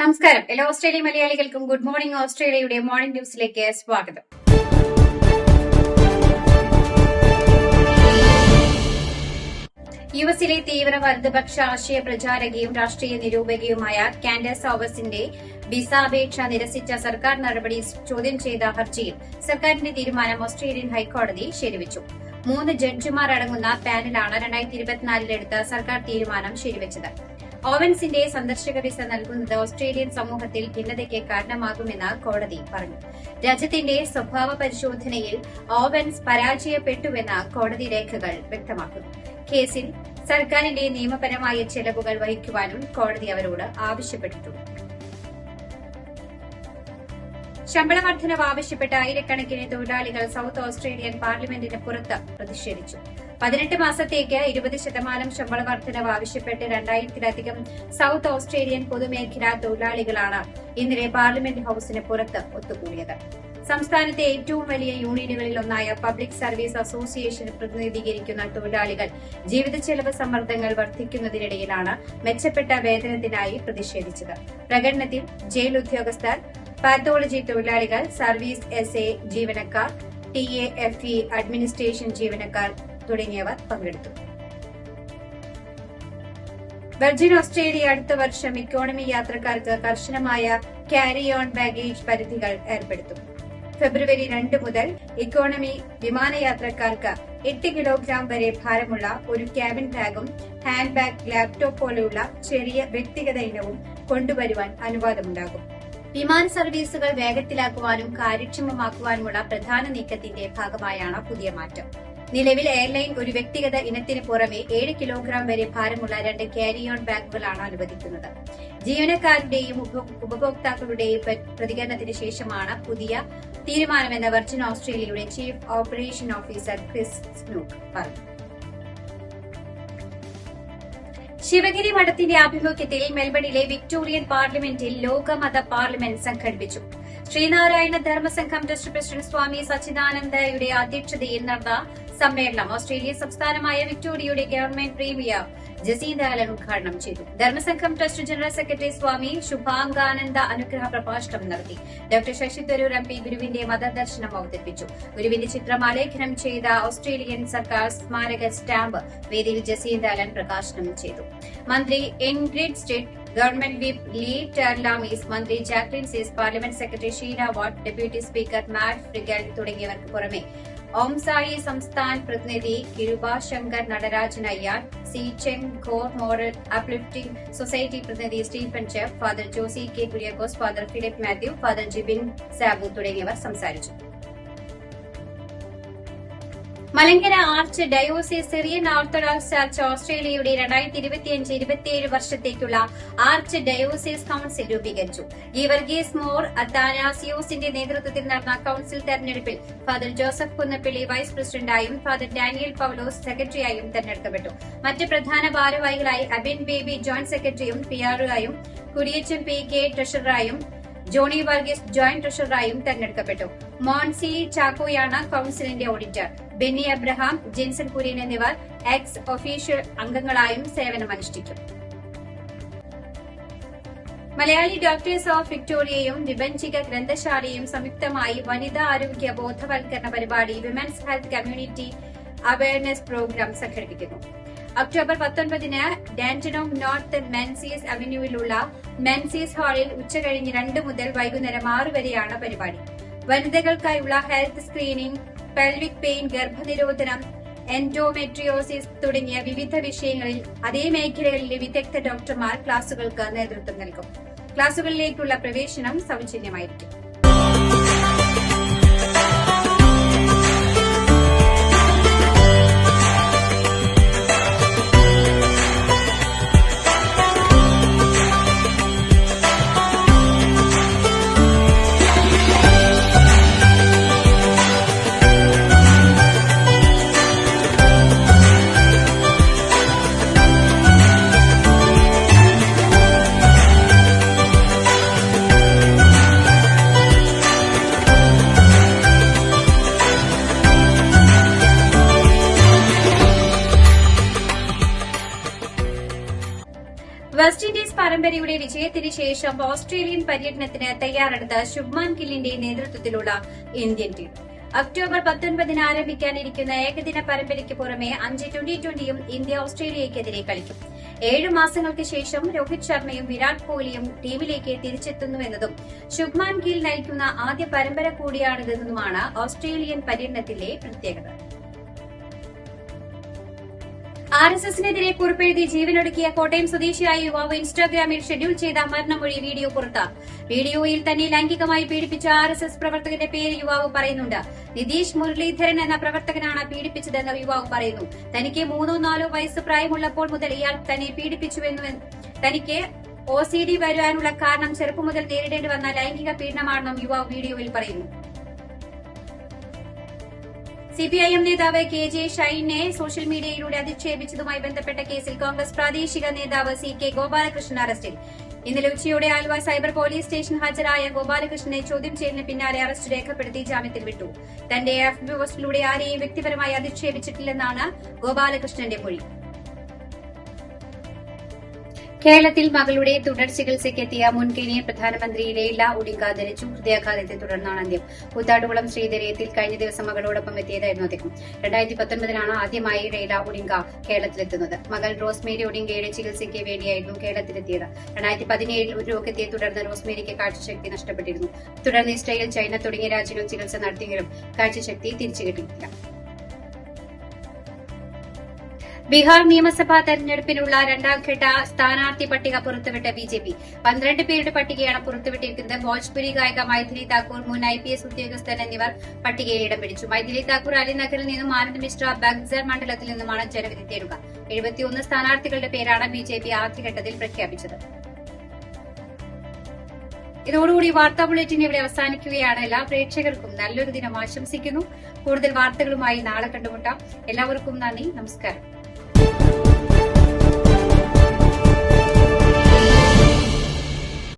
നമസ്കാരം. എല്ലാ ഓസ്ട്രേലിയ മലയാളികൾക്കും ഗുഡ് മോർണിംഗ് ഓസ്ട്രേലിയയുടെ മോർണിംഗ് ന്യൂസിലേക്ക് സ്വാഗതം. യു എസിലെ തീവ്ര വലതുപക്ഷ ആശയ പ്രചാരകയും രാഷ്ട്രീയ നിരൂപകയുമായ കാൻഡസ് ഓവസിന്റെ വിസ അപേക്ഷ നിരസിച്ച സർക്കാർ നടപടി ചോദ്യം ചെയ്ത ഹർജിയിൽ സർക്കാരിന്റെ തീരുമാനം ഓസ്ട്രേലിയൻ ഹൈക്കോടതി ശരിവച്ചു. മൂന്ന് ജഡ്ജിമാർ അടങ്ങുന്ന പാനലാണ് രണ്ടായിരത്തി ഇരുപത്തിനാലിലെടുത്ത സർക്കാർ തീരുമാനം ശരിവച്ചത്. ഓവൻസിന്റെ സന്ദർശക വിസ നൽകുന്നത് ഓസ്ട്രേലിയൻ സമൂഹത്തിൽ ഭിന്നതയ്ക്ക് കാരണമാകുമെന്ന് കോടതി പറഞ്ഞു. രാജ്യത്തിന്റെ സ്വഭാവ പരിശോധനയിൽ ഓവൻസ് പരാജയപ്പെട്ടുവെന്ന് കോടതി രേഖകൾ വ്യക്തമാക്കുന്നു. കേസിൽ സർക്കാരിന്റെ നിയമപരമായ ചെലവുകൾ വഹിക്കുവാനും കോടതി അവരോട് ആവശ്യപ്പെട്ടിട്ടുണ്ട്. ശമ്പള വർധനവ് ആവശ്യപ്പെട്ട് ആയിരക്കണക്കിന് തൊഴിലാളികൾ സൌത്ത് ഓസ്ട്രേലിയൻ പാർലമെന്റിന് പുറത്ത് പ്രതിഷേധിച്ചു. പതിനെട്ട് മാസത്തേക്ക് ഇരുപത് ശതമാനം ശമ്പള വർധനവ് ആവശ്യപ്പെട്ട് രണ്ടായിരത്തിലധികം സൗത്ത് ഓസ്ട്രേലിയൻ പൊതുമേഖലാ തൊഴിലാളികളാണ് ഇന്നലെ പാർലമെന്റ് ഹൌസിന് പുറത്ത് ഒത്തുകൂടിയത്. സംസ്ഥാനത്തെ ഏറ്റവും വലിയ യൂണിയനുകളിൽ ഒന്നായ പബ്ലിക് സർവീസ് അസോസിയേഷൻ പ്രതിനിധീകരിക്കുന്ന തൊഴിലാളികൾ ജീവിത ചെലവ് സമ്മർദ്ദങ്ങൾ വർദ്ധിക്കുന്നതിനിടയിലാണ് മെച്ചപ്പെട്ട വേതനത്തിനായി പ്രതിഷേധിച്ചത്. പ്രകടനത്തിൽ ജയിൽ ഉദ്യോഗസ്ഥർ പാത്തോളജി തൊഴിലാളികൾ സർവീസ് എസ് എ ജീവനക്കാർ T A F E administration ജീവനക്കാർ തുടങ്ങിയവർ പങ്കെടുത്തു. വെർജിൻ ഓസ്ട്രേലിയ അടുത്ത വർഷം ഇക്കോണമി യാത്രക്കാർക്ക് കർശനമായ ക്യാരി ഓൺ ബാഗേജ് പരിധികൾ ഏർപ്പെടുത്തും. ഫെബ്രുവരി രണ്ട് മുതൽ ഇക്കോണമി വിമാനയാത്രക്കാർക്ക് എട്ട് കിലോഗ്രാം വരെ ഭാരമുള്ള ഒരു ക്യാബിൻ ബാഗും ഹാൻഡ് ബാഗ് ലാപ്ടോപ്പ് പോലെയുള്ള ചെറിയ വ്യക്തിഗത ഇനവും കൊണ്ടുവരുവാൻ അനുവാദമുണ്ടാകും. വിമാന സർവീസുകൾ വേഗത്തിലാക്കുവാനും കാര്യക്ഷമമാക്കുവാനുമുള്ള പ്രധാന നീക്കത്തിന്റെ ഭാഗമായാണ് പുതിയ മാറ്റം. നിലവിൽ എയർലൈൻ ഒരു വ്യക്തിഗത ഇനത്തിന് പുറമെ ഏഴ് കിലോഗ്രാം വരെ ഭാരമുള്ള രണ്ട് ക്യാരി ഓൺ ബാഗുകളാണ് അനുവദിക്കുന്നത്. ജീവനക്കാരുടെയും ഉപഭോക്താക്കളുടെയും പ്രതികരണത്തിന് ശേഷമാണ് പുതിയ തീരുമാനമെന്ന് വെർജിൻ ഓസ്ട്രേലിയയുടെ chief operation officer Chris Snook പറഞ്ഞു. ശിവഗിരി മഠത്തിന്റെ ആഭിമുഖ്യത്തിൽ മെൽബണിലെ വിക്ടോറിയൻ പാർലമെന്റിൽ ലോകമത പാർലമെന്റ് സംഘടിപ്പിച്ചു. ശ്രീനാരായണ ധർമ്മസംഘം ട്രസ്റ്റ് പ്രസിഡന്റ് സ്വാമി സച്ചിദാനന്ദയുടെ അധ്യക്ഷതയിൽ നടന്ന സമ്മേളനം ഓസ്ട്രേലിയ സംസ്ഥാനമായ വിക്ടോറിയയുടെ ഗവൺമെന്റ് പ്രീമിയർ ജസീന്ദാലൻ ഉദ്ഘാടനം ചെയ്തു. Dharmasangham trust general secretary Swami Subhangananda അനുഗ്രഹ പ്രഭാഷണം നടത്തി. Doctor Shashi Tharoor M P ഗുരുവിന്റെ മതദർശനം അവതരിപ്പിച്ചു. ഗുരുവിന്റെ ചിത്രം ആലേഖനം ചെയ്ത ഓസ്ട്രേലിയൻ സർക്കാർ സ്മാരക സ്റ്റാമ്പ് വേദിയിൽ ജസീന്ദാലൻ പ്രകാശനം ചെയ്തു. മന്ത്രി Ingrid state government whip Lee Tarlamis മന്ത്രി ജാക്ലിൻ സീസ് parliament secretary Sheena Watt deputy speaker Matt Fregon തുടങ്ങിയവർക്ക് പുറമെ ഓംസായി സംസ്ഥാൻ പ്രതിനിധി Kirubashankar Natarajan Ayyar C Cheng Khor moral uplifting society പ്രതിനിധി Stephen chef father Josy K Kuriakose father Philip Mathew father Jibin Sabu തുടങ്ങിയവർ സംസാരിച്ചു. Malankara archdiocese Syrian Orthodox church ഓസ്ട്രേലിയയുടെ രണ്ടായിരത്തി ഇരുപത്തിയഞ്ച് ഇരുപത്തിയേഴ് വർഷത്തേക്കുള്ള ആർച്ച് ഡയോസിസ് കൌൺസിൽ രൂപീകരിച്ചു. ഗീവർഗീസ് മോർ അത്താനാസിയോസിന്റെ നേതൃത്വത്തിൽ നടന്ന കൌൺസിൽ തെരഞ്ഞെടുപ്പിൽ ഫാദർ ജോസഫ് കുന്നപ്പിള്ളി വൈസ് പ്രസിഡന്റായും ഫാദർ ഡാനിയൽ പൌലോസ് സെക്രട്ടറിയായും തെരഞ്ഞെടുക്കപ്പെട്ടു. മറ്റ് പ്രധാന ഭാരവാഹികളായി അബിൻ ബേബി ജോയിന്റ് സെക്രട്ടറിയും പിആർഒയായും കുരിയച്ചൻ പി കെ ട്രഷററായും ജോണി വർഗീസ് ജോയിന്റ് ട്രഷററായും തെരഞ്ഞെടുക്കപ്പെട്ടു. മോൺസി ചാക്കോയാണ് കൌൺസിലിന്റെ auditor. Benny Abraham Jinson Kurian എന്നിവർ എക്സ് ഒഫീഷ്യൽ അംഗങ്ങളായും സേവനമനുഷ്ഠിക്കും. മലയാളി ഡോക്ടേഴ്സ് ഓഫ് വിക്ടോറിയയും വിഭജിക ഗ്രന്ഥശാലയും സംയുക്തമായി വനിതാ ആരോഗ്യ ബോധവൽക്കരണ പരിപാടി women's health community awareness programme സംഘടിപ്പിക്കുന്നു. ഒക്ടോബർ പത്തൊൻപതിന് ഡാന്റനോം നോർത്ത് മെൻസീസ് അവന്യൂവിലുള്ള മെൻസീസ് ഹാളിൽ ഉച്ചകഴിഞ്ഞ് രണ്ട് മുതൽ വൈകുന്നേരം ആറ് വരെയാണ് പരിപാടി. വനിതകൾക്കായുള്ള ഹെൽത്ത് സ്ക്രീനിംഗ് പെൽവിക് പെയിൻ ഗർഭനിരോധനം എൻഡോമെട്രിയോസിസ് തുടങ്ങിയ വിവിധ വിഷയങ്ങളിൽ അതേ മേഖലകളിലെ വിദഗ്ധ ഡോക്ടർമാർ ക്ലാസുകൾക്ക് നേതൃത്വം നൽകും. ക്ലാസുകളിലേക്കുള്ള പ്രവേശനം സൗജന്യമായിരിക്കും. പരമ്പരയുടെ വിജയത്തിന് ശേഷം ഓസ്ട്രേലിയൻ പര്യടനത്തിന് തയ്യാറെടുത്ത ശുഭ്മാൻ ഗില്ലിന്റെ നേതൃത്വത്തിലുള്ള ഇന്ത്യൻ ടീം. ഒക്ടോബർ പത്തൊൻപതിന് ആരംഭിക്കാനിരിക്കുന്ന ഏകദിന പരമ്പരയ്ക്ക് പുറമെ അഞ്ച് ട്വന്റി ട്വന്റിയും ഇന്ത്യ ഓസ്ട്രേലിയക്കെതിരെ കളിക്കും. ഏഴു മാസങ്ങൾക്ക് ശേഷം രോഹിത് ശർമ്മയും വിരാട് കോഹ്ലിയും ടീമിലേക്ക് തിരിച്ചെത്തുന്നുവെന്നതും ശുഭ്മാൻ ഗിൽ നയിക്കുന്ന ആദ്യ പരമ്പര കൂടിയാണിതെന്നുമാണ് ഓസ്ട്രേലിയൻ പര്യടനത്തിലെ പ്രത്യേകത. ആർ എസ് എസിനെതിരെ കുറിപ്പെഴുതി ജീവനൊടുക്കിയ കോട്ടയം സ്വദേശിയായ യുവാവ് ഇൻസ്റ്റാഗ്രാമിൽ ഷെഡ്യൂൾ ചെയ്ത മരണമൊഴി വീഡിയോ പുറത്ത്. വീഡിയോയിൽ തന്നെ ലൈംഗികമായി പീഡിപ്പിച്ച ആർ എസ് എസ് പ്രവർത്തകന്റെ പേര് യുവാവ് പറയുന്നുണ്ട്. നിതീഷ് മുരളീധരൻ എന്ന പ്രവർത്തകനാണ് പീഡിപ്പിച്ചതെന്ന് യുവാവ് പറയുന്നു. തനിക്ക് മൂന്നോ നാലോ വയസ്സ് പ്രായമുള്ളപ്പോൾ മുതൽ ഇയാൾ തന്നെ പീഡിപ്പിച്ചുവെന്ന് തനിക്ക് ഒ സി ഡി വരാനുള്ള കാരണം ചെറുപ്പം മുതൽ നേരിടേണ്ടി വന്ന ലൈംഗിക പീഡനമാണെന്നും യുവാവ് വീഡിയോയിൽ പറയുന്നു. സിപിഐഎം നേതാവ് കെ ജെ ഷൈനെ സോഷ്യൽ മീഡിയയിലൂടെ അധിക്ഷേപിച്ചതുമായി ബന്ധപ്പെട്ട കേസിൽ കോൺഗ്രസ് പ്രാദേശിക നേതാവ് സി കെ ഗോപാലകൃഷ്ണൻ അറസ്റ്റിൽ. ഇന്നലെ ഉച്ചയോടെ ആലുവ സൈബർ പോലീസ് സ്റ്റേഷൻ ഹാജരായ ഗോപാലകൃഷ്ണനെ ചോദ്യം ചെയ്യലിന് പിന്നാലെ അറസ്റ്റ് രേഖപ്പെടുത്തി ജാമ്യത്തിൽ വിട്ടു. തന്റെ എഫ് പോസ്റ്റിലൂടെ ആരെയും വ്യക്തിപരമായി അധിക്ഷേപിച്ചിട്ടില്ലെന്നാണ് ഗോപാലകൃഷ്ണന്റെ മൊഴി. കേരളത്തിൽ മകളുടെ തുടർ ചികിത്സയ്ക്കെത്തിയ മുൻ കെനിയൻ പ്രധാനമന്ത്രി ലൈല ഒഡിങ്ക ധരിച്ചു. ഹൃദയാഘാതത്തെ തുടർന്നാണ് അന്ത്യം. കൂത്താടുകുളം ശ്രീധരയത്തിൽ കഴിഞ്ഞ ദിവസം മകളോടൊപ്പം എത്തിയതായിരുന്നു അദ്ദേഹം. രണ്ടായിരത്തി പത്തൊൻപതിലാണ് ആദ്യമായി ലൈല ഒഡിങ്ക കേരളത്തിലെത്തുന്നത്. മകൾ റോസ്മേരി ഒഡിങ്കയുടെ ചികിത്സയ്ക്ക് വേണ്ടിയായിരുന്നു കേരളത്തിലെത്തിയത്. രണ്ടായിരത്തി പതിനേഴിൽ ഒരു രോഗത്തെ തുടർന്ന് റോസ്മേരിക്ക് കാഴ്ചശക്തി നഷ്ടപ്പെട്ടിരുന്നു. തുടർന്ന് ഇസ്രയേൽ ചൈന തുടങ്ങിയ രാജ്യങ്ങളിൽ ചികിത്സ നടത്തിയെങ്കിലും കാഴ്ചശക്തി തിരിച്ചു കിട്ടിയില്ല ബീഹാർ നിയമസഭാ തെരഞ്ഞെടുപ്പിനുള്ള രണ്ടാംഘട്ട സ്ഥാനാർത്ഥി പട്ടിക പുറത്തുവിട്ട ബി ജെ പി. പന്ത്രണ്ട് പേരുടെ പട്ടികയാണ് പുറത്തുവിട്ടിരിക്കുന്നത്. ഭോജ്പുരി ഗായിക മൈഥിലി താക്കൂർ മുൻ ഐ പി എസ് ഉദ്യോഗസ്ഥൻ എന്നിവർ പട്ടികയിൽ ഇടം പിടിച്ചു. മൈഥിലി താക്കൂർ അലിനഗറിൽ നിന്നും ആനന്ദ് മിശ്ര ബഗ്സർ മണ്ഡലത്തിൽ നിന്നുമാണ് ജനവിധി തേടുക. എഴുപത്തിയൊന്ന് സ്ഥാനാർത്ഥികളുടെ പേരാണ് ബി ജെ പി ആദ്യഘട്ടത്തിൽ പ്രഖ്യാപിച്ചത്. ഇതോടുകൂടി വാർത്താ ബുള്ളറ്റിൻ ഇവിടെ അവസാനിക്കുകയാണ്. എല്ലാ പ്രേക്ഷകർക്കും നല്ലൊരു ദിനം ആശംസിക്കുന്നു. കൂടുതൽ വാർത്തകളുമായി നാളെ കണ്ടുമുട്ടാം. എല്ലാവർക്കും നന്ദി. നമസ്കാരം.